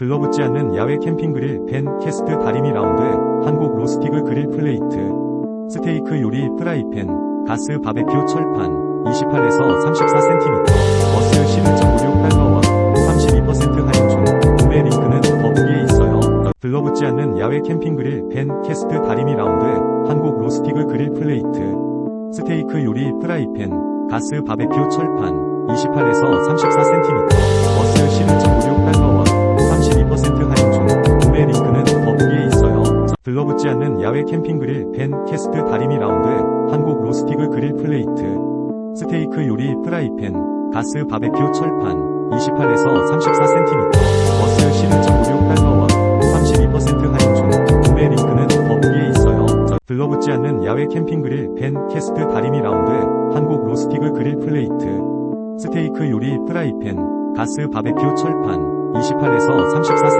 들러붙지 않는 야외 캠핑 그릴 벤 캐스트 다리미 라운드 한국 로스티그 그릴 플레이트 스테이크 요리 프라이팬 가스 바베큐 철판 28에서 34cm 버스 11.568원 32% 할인 중 구매 링크는 더보기에 있어요. 들러붙지 않는 야외 캠핑 그릴 벤 캐스트 다리미 라운드 한국 로스티그 그릴 플레이트 스테이크 요리 프라이팬 가스 바베큐 철판 28에서 34cm 들러붙지 않는 야외 캠핑 그릴 벤 캐스트 다리미 라운드 한국 로스티그 그릴 플레이트. 스테이크 요리 프라이팬 가스 바베큐 철판 28에서 34cm 버스 11.568원 32% 할인 중 구매 링크는 더보기에 있어요. 들러붙지 않는 야외 캠핑 그릴 벤 캐스트 다리미 라운드 한국 로스티그 그릴 플레이트. 스테이크 요리 프라이팬 가스 바베큐 철판 28에서 34cm